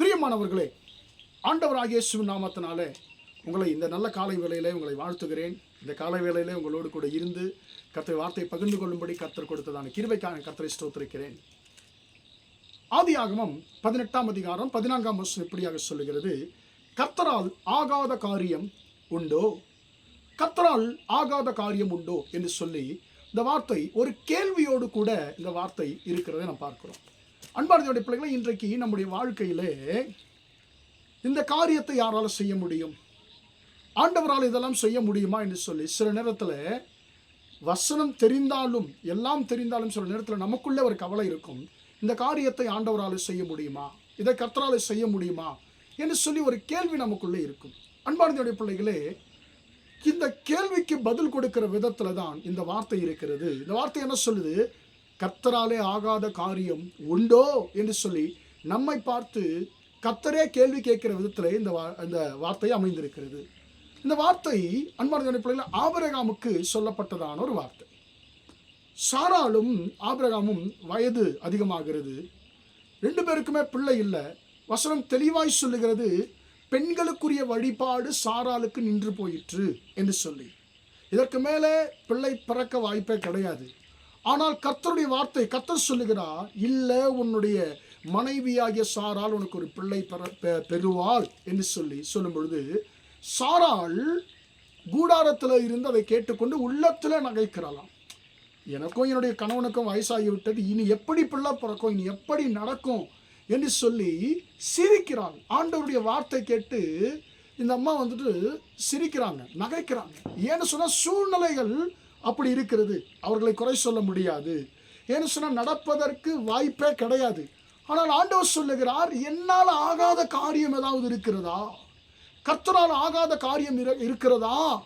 பிரியமானவர்களே ஆண்டவராக இயேசுவின் நாமத்தினாலே உங்களை இந்த நல்ல காலை வேளையிலே உங்களை வாழ்த்துகிறேன். இந்த காலை வேளையிலே உங்களோடு கூட இருந்து கர்த்தர் வார்த்தையை பகிர்ந்து கொள்ளும்படி கர்த்தர் கொடுத்ததான கிருவைக்கான கர்த்தரை ஸ்தோத்திருக்கிறேன். ஆதியாகமம் பதினெட்டாம் அதிகாரம் பதினான்காம் வருஷம் இப்படியாக சொல்லுகிறது? கர்த்தரால் ஆகாத காரியம் உண்டோ? கர்த்தரால் ஆகாத காரியம் உண்டோ என்று சொல்லி இந்த வார்த்தை ஒரு கேள்வியோடு கூட இந்த வார்த்தை இருக்கிறதை நாம் பார்க்கிறோம். அன்பார்ந்தோடைய பிள்ளைகளை இன்றைக்கு நம்முடைய வாழ்க்கையிலே இந்த காரியத்தை யாரால் செய்ய முடியும்? ஆண்டவரால் இதெல்லாம் செய்ய முடியுமா என்று சொல்லி சில நேரத்தில் வசனம் தெரிந்தாலும் எல்லாம் தெரிந்தாலும் சில நேரத்தில் நமக்குள்ளே ஒரு கவலை இருக்கும். இந்த காரியத்தை ஆண்டவரால் செய்ய முடியுமா? இதை கர்த்தரால் செய்ய முடியுமா? என்று சொல்லி ஒரு கேள்வி நமக்குள்ளே இருக்கும். அன்பார்ந்தோடைய பிள்ளைகளே இந்த கேள்விக்கு பதில் கொடுக்கிற விதத்தில் தான் இந்த வார்த்தை இருக்கிறது. இந்த வார்த்தை என்ன சொல்லுது? கர்த்தராலே ஆகாத காரியம் உண்டோ என்று சொல்லி நம்மை பார்த்து கர்த்தரே கேள்வி கேட்கிற விதத்தில் இந்த வா இந்த வார்த்தை அமைந்திருக்கிறது. இந்த வார்த்தை அன்பான பிள்ளைகள் ஆபரகாமுக்கு சொல்லப்பட்டதான ஒரு வார்த்தை. சாராலும் ஆபிரகாமும் வயது அதிகமாகிறது. ரெண்டு பேருக்குமே பிள்ளை இல்லை. வசனம் தெளிவாய் சொல்லுகிறது பெண்களுக்குரிய வழிபாடு சாராளுக்கு நின்று போயிற்று என்று சொல்லி. இதற்கு மேலே பிள்ளை பிறக்க வாய்ப்பே கிடையாது. ஆனால் கர்த்தருடைய வார்த்தை கர்த்தர் சொல்லுகிறார் இல்லை உன்னுடைய மனைவியாகிய சாரால் உனக்கு ஒரு பிள்ளை பெற பெ- பெறுவாள் என்று சொல்லி சொல்லும் பொழுது சாரால் கூடாரத்தில் இருந்து அதை கேட்டுக்கொண்டு உள்ளத்தில் நகைக்கிறாளாம். எனக்கும் என்னுடைய கணவனுக்கும் வயசாகி விட்டது. இனி எப்படி பிள்ளை பிறக்கும்? இனி எப்படி நடக்கும்? என்று சொல்லி சிரிக்கிறாள். ஆண்டவருடைய வார்த்தை கேட்டு இந்த அம்மா வந்துட்டு சிரிக்கிறாங்க நகைக்கிறாங்க. ஏன்னு சொன்னால் சூழ்நிலைகள் அப்படி இருக்கிறது. அவர்களை குறை சொல்ல முடியாது. ஏன்னு சொன்னால் நடப்பதற்கு வாய்ப்பே கிடையாது. ஆனால் ஆண்டவர் சொல்லுகிறார் என்னால் ஆகாத காரியம் ஏதாவது இருக்கிறதா? கர்த்தரால் ஆகாத காரியம் இரு- இருக்கிறதா?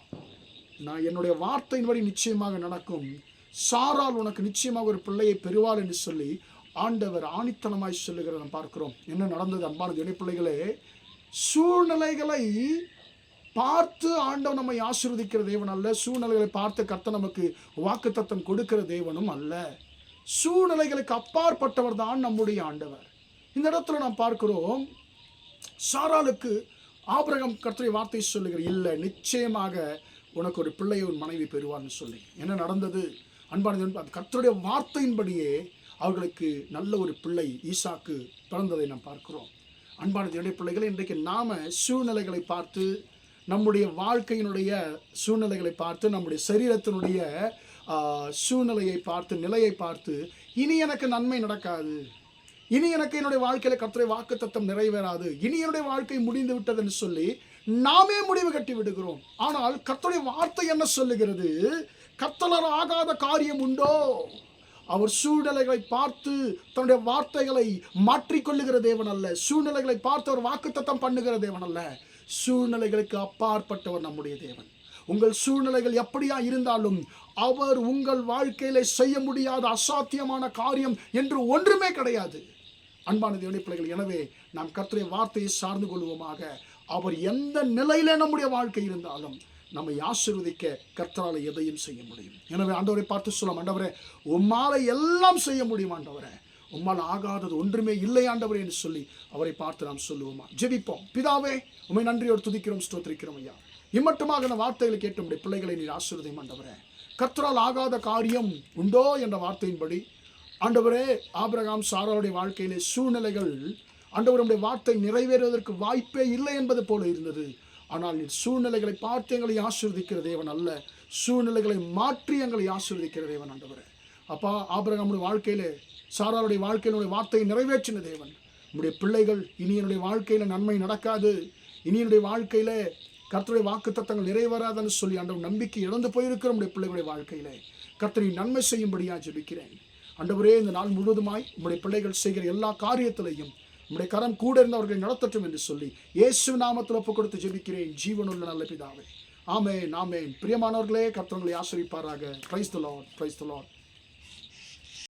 நான் என்னுடைய வார்த்தையின்படி நிச்சயமாக நடக்கும். சாரால் உனக்கு நிச்சயமாக ஒரு பிள்ளையை பெறுவாள் என்று சொல்லி ஆண்டவர் ஆணித்தனமாய் சொல்லுகிறத பார்க்கிறோம். என்ன நடந்தது அன்பான இணை பிள்ளைகளே? சூழ்நிலைகளை பார்த்து ஆண்டவன் நம்மை ஆசீர்வதிக்கிற தேவன் அல்ல. சூழ்நிலைகளை பார்த்து கர்த்த நமக்கு வாக்குத்தத்தம் கொடுக்கிற தேவனும் அல்ல. சூழ்நிலைகளுக்கு அப்பாற்பட்டவர் தான் நம்முடைய ஆண்டவர். இந்த இடத்துல நாம் பார்க்கிறோம் சாராளுக்கு ஆபரகம் கர்த்தரை வார்த்தை சொல்லுகிற இல்லை நிச்சயமாக உனக்கு ஒரு பிள்ளையை ஒரு மனைவி பெறுவார்னு சொல்லி. என்ன நடந்தது? அன்பானது அந்த கர்த்தருடைய வார்த்தையின்படியே அவர்களுக்கு நல்ல ஒரு பிள்ளை ஈசாக்கு பிறந்ததை நாம் பார்க்கிறோம். அன்பான என்னுடைய பிள்ளைகளை இன்றைக்கு நாம சூழ்நிலைகளை பார்த்து நம்முடைய வாழ்க்கையினுடைய சூழ்நிலைகளை பார்த்து நம்முடைய சரீரத்தினுடைய சூழ்நிலையை பார்த்து நிலையை பார்த்து இனி எனக்கு நன்மை நடக்காது. இனி எனக்கு என்னுடைய வாழ்க்கையில் கர்த்தரை வாக்கு தத்தம் நிறைவேறாது. இனி என்னுடைய வாழ்க்கை முடிந்து விட்டதுன்னு சொல்லி நாமே முடிவு கட்டி விடுகிறோம். ஆனால் கர்த்தருடைய வார்த்தை என்ன சொல்லுகிறது? கத்தலர் ஆகாத காரியம் உண்டோ? அவர் சூழ்நிலைகளை பார்த்து தன்னுடைய வார்த்தைகளை மாற்றிக்கொள்ளுகிற தேவன் அல்ல. சூழ்நிலைகளை பார்த்து அவர் வாக்குத்தத்தம் பண்ணுகிற தேவன் அல்ல. சூழ்நிலைகளுக்கு அப்பாற்பட்டவர் நம்முடைய தேவன். உங்கள் சூழ்நிலைகள் எப்படியா இருந்தாலும் அவர் உங்கள் வாழ்க்கையில செய்ய முடியாத அசாத்தியமான காரியம் என்று ஒன்றுமே கிடையாது. அன்பான தேவனுடைய பிள்ளைகள் எனவே நாம் கர்த்தரை வார்த்தையை சார்ந்து கொள்வோமாக. அவர் எந்த நிலையில நம்முடைய வாழ்க்கை இருந்தாலும் நம்மை ஆசீர்வதிக்க கர்த்தரால் எதையும் செய்ய முடியும். எனவே ஆண்டவரை பார்த்து சொல்ல மாண்டவரே உம்மால எல்லாம் செய்ய முடியும் ஆண்டவரை. உம்மால் ஆகாதது ஒன்றுமே இல்லை ஆண்டவர் என்று சொல்லி அவரை பார்த்து நாம் சொல்லுவோமா? ஜெபிப்போம். பிதாவே உண்மை நன்றியோடு துதிக்கிறோம் ஸ்தோத்திரிக்கிறோம் ஐயா. இம்மட்டுமாக அந்த வார்த்தைகளை கேட்டு நம்முடைய பிள்ளைகளை நீர் ஆசீர்வதியும் ஆண்டவரே. கர்த்தரால் ஆகாத காரியம் உண்டோ என்ற வார்த்தையின்படி ஆண்டவரே ஆபிரகாம் சாராளுடைய வாழ்க்கையிலே சூழ்நிலைகள் ஆண்டவருடைய வார்த்தை நிறைவேறுவதற்கு வாய்ப்பே இல்லை என்பது போல இருந்தது. ஆனால் நீர் சூழ்நிலைகளை பார்த்து எங்களை ஆசீர்வதிக்கிற தேவன் அல்ல. சூழ்நிலைகளை மாற்றி எங்களை ஆசீர்வதிக்கிற தேவன் ஆண்டவரே. அப்பா ஆபிரகாமுடைய வாழ்க்கையிலே சாராளுடைய வாழ்க்கையினுடைய வார்த்தையை நிறைவேற்றின தேவன். நம்முடைய பிள்ளைகள் இனி என்னுடைய வாழ்க்கையில் நன்மை நடக்காது. இனி என்னுடைய வாழ்க்கையில் கர்த்தருடைய வாக்கு தத்தங்கள் நிறைவேறாதுன்னு சொல்லி ஆண்டவர் நம்பிக்கை இழந்து போயிருக்கிற நம்முடைய பிள்ளைகளுடைய வாழ்க்கையில். கர்த்தரை நன்மை செய்யும்படியாக ஜெபிக்கிறேன். ஆண்டவரே இந்த நாள் முழுவதுமாய் உம்முடைய பிள்ளைகள் செய்கிற எல்லா காரியத்திலையும் உம்முடைய கரம் கூட இருந்தவர்களை நடத்தட்டும் என்று சொல்லி இயேசு நாமத்தில் ஒப்பு கொடுத்து ஜெபிக்கிறேன். ஜீவனுள்ள நல்ல பிதாவே. ஆமென் ஆமென். பிரியமானவர்களே கர்த்தவங்களை ஆசிரிப்பாராக. Praise the Lord praise the Lord